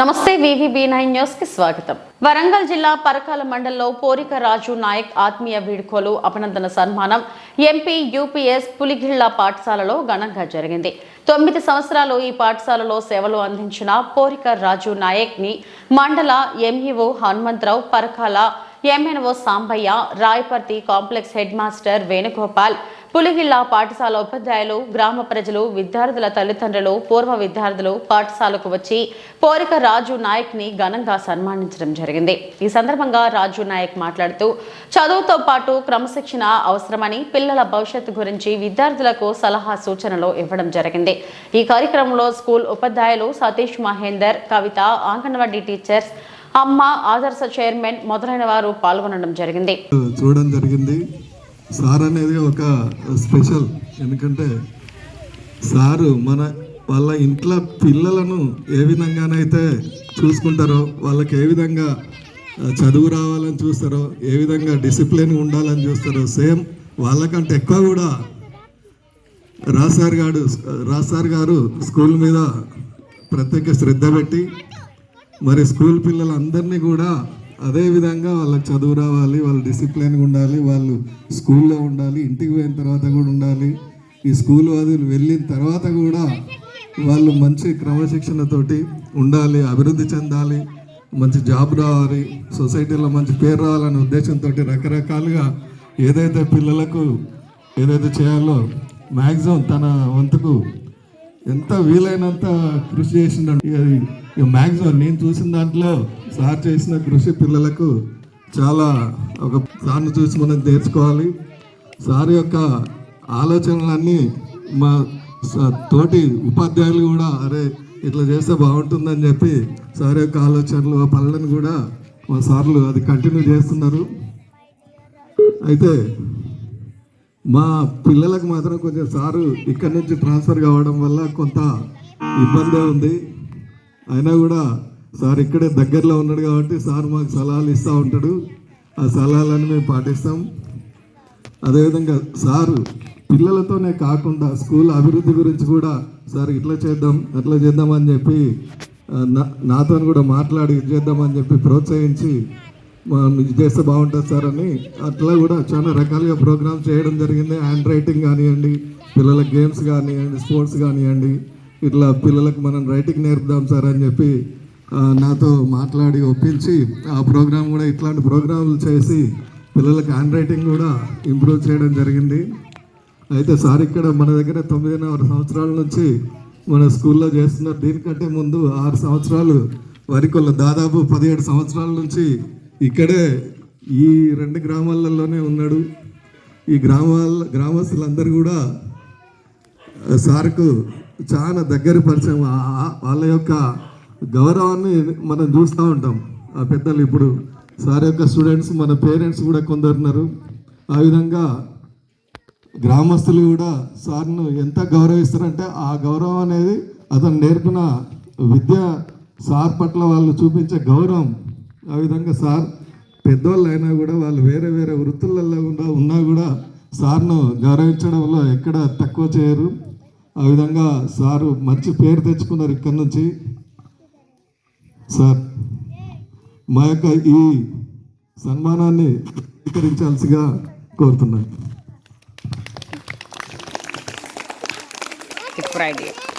నమస్తే VVB nine న్యూస్కి స్వాగతం. వరంగల్ జిల్లా పరకాల మండలంలో పోరిక రాజు నాయక్ ఆత్మీయ వీడ్కోలు అభినందన సన్మానం ఎంపీ యూపీఎస్ పులిగిళ్ళ పాఠశాలలో ఘనంగా జరిగింది. తొమ్మిది సంవత్సరాలు ఈ పాఠశాలలో సేవలు అందించిన పోరిక రాజు నాయక్ని మండల MEO Hanumantharao Parakala MNO Sambaiah Rayaparthi complex headmaster Venugopal Pulihilla పాఠశాల ఉపాధ్యాయులు గ్రామ ప్రజలు విద్యార్థుల తల్లిదండ్రులు పూర్వ విద్యార్థులు పాఠశాలకు వచ్చి పోరిక రాజు నాయక్ని ఘనంగా సన్మానించడం జరిగింది. ఈ సందర్భంగా రాజు నాయక్ మాట్లాడుతూ చదువుతో పాటు క్రమశిక్షణ అవసరమని పిల్లల భవిష్యత్తు గురించి విద్యార్థులకు సలహా సూచనలు ఇవ్వడం జరిగింది. ఈ కార్యక్రమంలో స్కూల్ ఉపాధ్యాయులు సతీష్ మహేందర్ కవిత అంగన్వాడీ టీచర్స్ అమ్మ ఆదర్శ చైర్మన్ మొదలైన వారు పాల్గొనడం జరిగింది. చూడడం జరిగింది. సార్ అనేది ఒక స్పెషల్. ఎందుకంటే సారు మన వాళ్ళ ఇంట్లో పిల్లలను ఏ విధంగానైతే చూసుకుంటారో వాళ్ళకి ఏ విధంగా చదువు రావాలని చూస్తారో ఏ విధంగా డిసిప్లిన్ ఉండాలని చూస్తారో సేమ్ వాళ్ళకంటే ఎక్కువ కూడా రాసార్ గారు రాసార్ గారు స్కూల్ మీద ప్రత్యేక శ్రద్ధ పెట్టి మరి స్కూల్ పిల్లలందరినీ కూడా అదే విధంగా వాళ్ళకి చదువు రావాలి వాళ్ళు డిసిప్లిన్గా ఉండాలి వాళ్ళు స్కూల్లో ఉండాలి ఇంటికి పోయిన తర్వాత కూడా ఉండాలి. ఈ స్కూల్ వదిలి వెళ్ళిన తర్వాత కూడా వాళ్ళు మంచి క్రమశిక్షణతోటి ఉండాలి అభివృద్ధి చెందాలి మంచి జాబ్ రావాలి సొసైటీలో మంచి పేరు రావాలనే ఉద్దేశంతో రకరకాలుగా ఏదైతే పిల్లలకు ఏదైతే చేయాలో మ్యాక్సిమం తన వంతుకు ఎంత వీలైనంత కృషి చేసిందండి మ్యాక్సిమం నేను చూసిన దాంట్లో సార్ చేసిన కృషి పిల్లలకు చాలా ఒక సార్ని చూసి మనం నేర్చుకోవాలి. సార్ యొక్క ఆలోచనలన్నీ మా తోటి ఉపాధ్యాయులు కూడా అరే ఇట్లా చేస్తే బాగుంటుందని చెప్పి సార్ యొక్క ఆలోచనలు ఆ పనులను కూడా మా సార్లు అది కంటిన్యూ చేస్తున్నారు. అయితే మా పిల్లలకు మాత్రం కొంచెం సారు ఇక్కడ నుంచి ట్రాన్స్ఫర్ కావడం వల్ల కొంత ఇబ్బందే ఉంది. అయినా కూడా సార్ ఇక్కడే దగ్గరలో ఉన్నాడు కాబట్టి సార్ మాకు సలహాలు ఇస్తూ ఉంటాడు. ఆ సలహాలను మేము పాటిస్తాం. అదేవిధంగా సారు పిల్లలతోనే కాకుండా స్కూల్ అభివృద్ధి గురించి కూడా సార్ ఇట్లా చేద్దాం అట్లా చేద్దామని చెప్పి నా- నాతో కూడా మాట్లాడి చేద్దామని చెప్పి ప్రోత్సహించి ఇది చేస్తే బాగుంటుంది సార్ అని. అట్లా కూడా చాలా రకాలుగా ప్రోగ్రామ్స్ చేయడం జరిగింది. హ్యాండ్ రైటింగ్ కానివ్వండి పిల్లలకు గేమ్స్ కానివ్వండి స్పోర్ట్స్ కానివ్వండి. ఇట్లా పిల్లలకు మనం రైటింగ్ నేర్పుదాం సార్ అని చెప్పి నాతో మాట్లాడి ఒప్పించి ఆ ప్రోగ్రామ్ కూడా ఇట్లాంటి ప్రోగ్రాంలు చేసి పిల్లలకు హ్యాండ్ రైటింగ్ కూడా ఇంప్రూవ్ చేయడం జరిగింది. అయితే సార్ ఇక్కడ మన దగ్గర తొమ్మిదిన్నర సంవత్సరాల నుంచి మన స్కూల్లో చేస్తున్నారు. దీనికంటే ముందు ఆరు సంవత్సరాలు వరికొల్ల దాదాపు పదిహేడు సంవత్సరాల నుంచి ఇక్కడే ఈ రెండు గ్రామాలలోనే ఉన్నాడు. ఈ గ్రామాల గ్రామస్తులందరూ కూడా సార్కు చాలా దగ్గర పరిచయం. వాళ్ళ యొక్క గౌరవాన్ని మనం చూస్తూ ఉంటాం. ఆ పెద్దలు ఇప్పుడు సార్ యొక్క స్టూడెంట్స్ మన పేరెంట్స్ కూడా కొందరున్నారు ఆ విధంగా గ్రామస్తులు కూడా సార్ను ఎంత గౌరవిస్తారంటే ఆ గౌరవం అనేది అతను నేర్పిన విద్య సార్ పట్ల వాళ్ళు చూపించే గౌరవం ఆ విధంగా సార్ పెద్దవాళ్ళు అయినా కూడా వాళ్ళు వేరే వేరే వృత్తులలో కూడా ఉన్నా కూడా సార్ను గౌరవించడంలో ఎక్కడ తక్కువ చేయరు. ఆ విధంగా సారు మంచి పేరు తెచ్చుకున్నారు ఇక్కడి నుంచి. సార్ మా యొక్క ఈ సన్మానాన్ని స్వీకరించాల్సిగా కోరుతున్నాను. It's